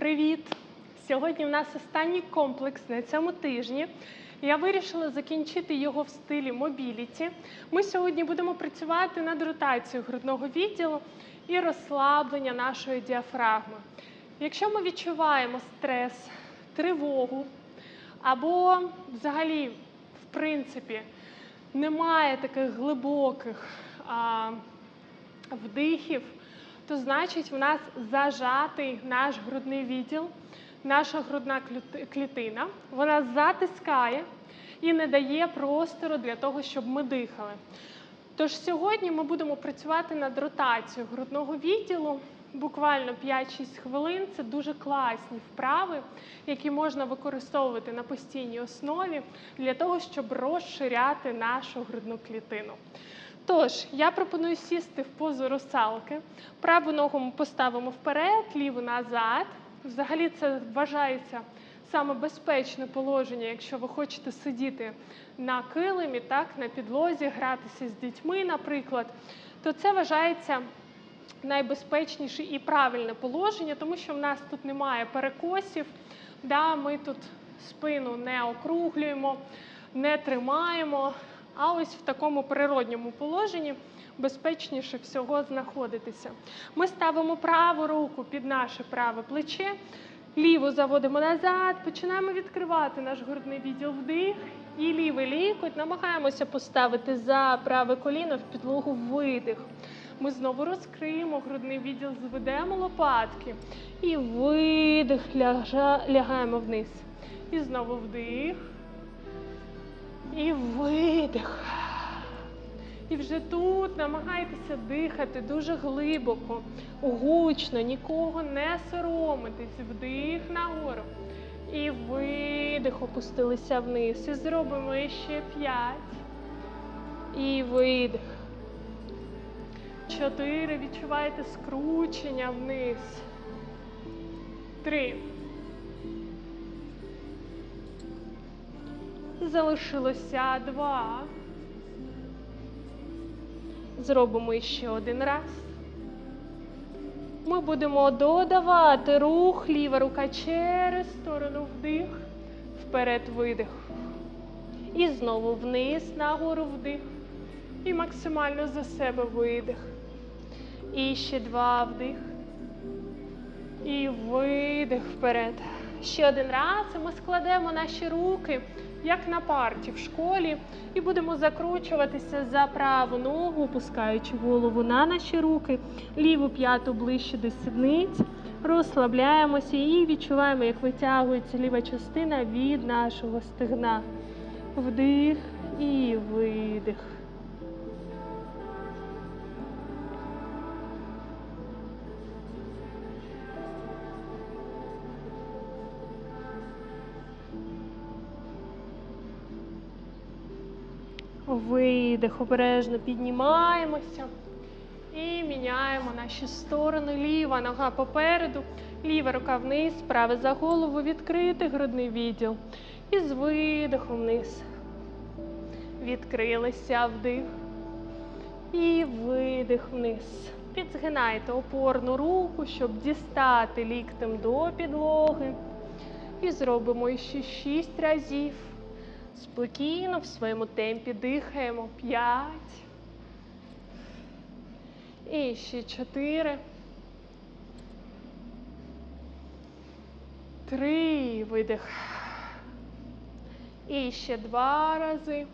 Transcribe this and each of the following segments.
Привіт! Сьогодні в нас останній комплекс на цьому тижні. Я вирішила закінчити його в стилі мобіліті. Ми сьогодні будемо працювати над ротацією грудного відділу і розслаблення нашої діафрагми. Якщо ми відчуваємо стрес, тривогу або взагалі, в принципі, немає таких глибоких а, вдихів, то значить в нас зажатий наш грудний відділ, наша грудна клітина. Вона затискає і не дає простору для того, щоб ми дихали. Тож сьогодні ми будемо працювати над ротацією грудного відділу. Буквально 5-6 хвилин це дуже класні вправи, які можна використовувати на постійній основі для того, щоб розширяти нашу грудну клітину. Тож, я пропоную сісти в позу русалки. Праву ногу ми поставимо вперед, ліву назад. Взагалі це вважається саме безпечне положення, якщо ви хочете сидіти на килимі, так, на підлозі, гратися з дітьми, наприклад, то це вважається найбезпечніше і правильне положення, тому що в нас тут немає перекосів, да, ми тут спину не округлюємо, не тримаємо. А ось в такому природньому положенні безпечніше всього знаходитися. Ми ставимо праву руку під наше праве плече, ліву заводимо назад, починаємо відкривати наш грудний відділ вдих і лівий лікоть. Намагаємося поставити за праве коліно в підлогу видих. Ми знову розкриємо грудний відділ, зведемо лопатки і видих, лягаємо вниз. І знову вдих. Видих. І вже тут намагайтеся дихати дуже глибоко, гучно, нікого не соромитись. Вдих нагору. І видих, опустилися вниз. І зробимо ще п'ять. І видих. Чотири. Відчуваєте скручення вниз. Три. Залишилося два. Зробимо ще один раз. Ми будемо додавати рух, ліва рука через сторону вдих, вперед видих. І знову вниз, нагору вдих. І максимально за себе видих. І ще два вдих. І видих вперед. Ще один раз. І ми складемо наші руки, як на парті в школі, і будемо закручуватися за праву ногу, опускаючи голову на наші руки, ліву п'яту ближче до сідниць. Розслабляємося і відчуваємо, як витягується ліва частина від нашого стегна. Вдих і видих. Видих, обережно піднімаємося і міняємо наші сторони. Ліва нога попереду, ліва рука вниз, права за голову, відкритий грудний відділ. І з видихом вниз. Відкрилися вдих. І видих вниз. Підзгинайте опорну руку, щоб дістати ліктем до підлоги. І зробимо ще шість разів. Спокійно в своєму темпі дихаємо. П'ять. І ще чотири. Три. Видих. І ще два рази.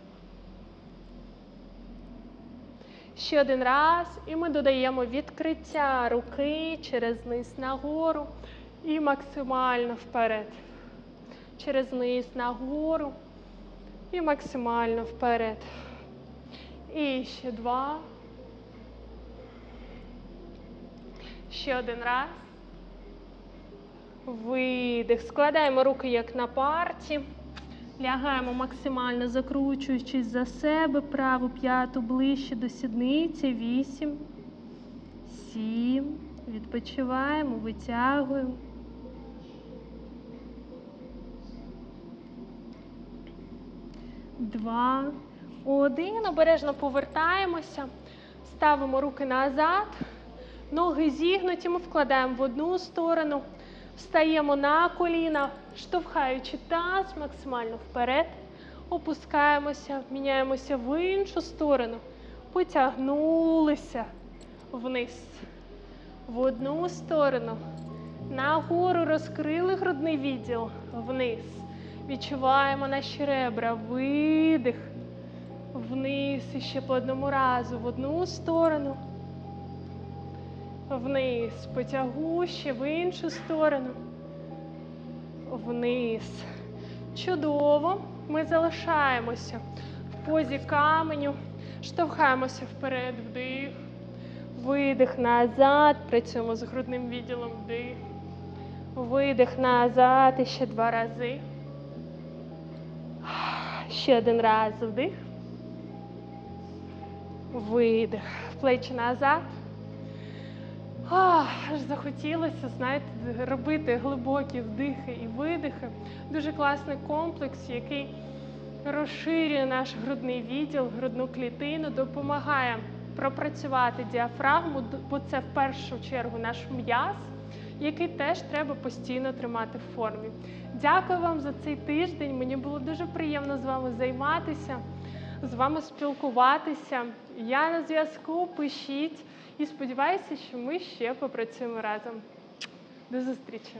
Ще один раз. І ми додаємо відкриття руки через низ нагору і максимально вперед. Через низ нагору. І максимально вперед. І ще два. Ще один раз. Видих. Складаємо руки як на парті. Лягаємо максимально закручуючись за себе. Праву п'яту ближче до сідниці. Вісім. Сім. Відпочиваємо, витягуємо. Два. Один. Обережно повертаємося. Ставимо руки назад. Ноги зігнуті, ми вкладаємо в одну сторону, Встаємо на коліна, штовхаючи таз максимально вперед. Опускаємося, міняємося в іншу сторону. Потягнулися вниз. В одну сторону. Нагору розкрили грудний відділ вниз. Відчуваємо наші ребра. Видих. Вниз і ще по одному разу. В одну сторону. Вниз. Потягу ще в іншу сторону. Вниз. Чудово. Ми залишаємося в позі каменю. Штовхаємося вперед, вдих. Видих назад. Працюємо з грудним відділом вдих. Видих назад і ще два рази. Ще один раз вдих. Видих. Плечі назад. Ах, аж захотілося, знаєте, робити глибокі вдихи і видихи. Дуже класний комплекс, який розширює наш грудний відділ, грудну клітину, допомагає пропрацювати діафрагму, бо це в першу чергу наш м'яз, який теж треба постійно тримати в формі. Дякую вам за цей тиждень. Мені було дуже приємно з вами займатися, з вами спілкуватися. Я на зв'язку, пишіть і сподіваюся, що ми ще попрацюємо разом. До зустрічі!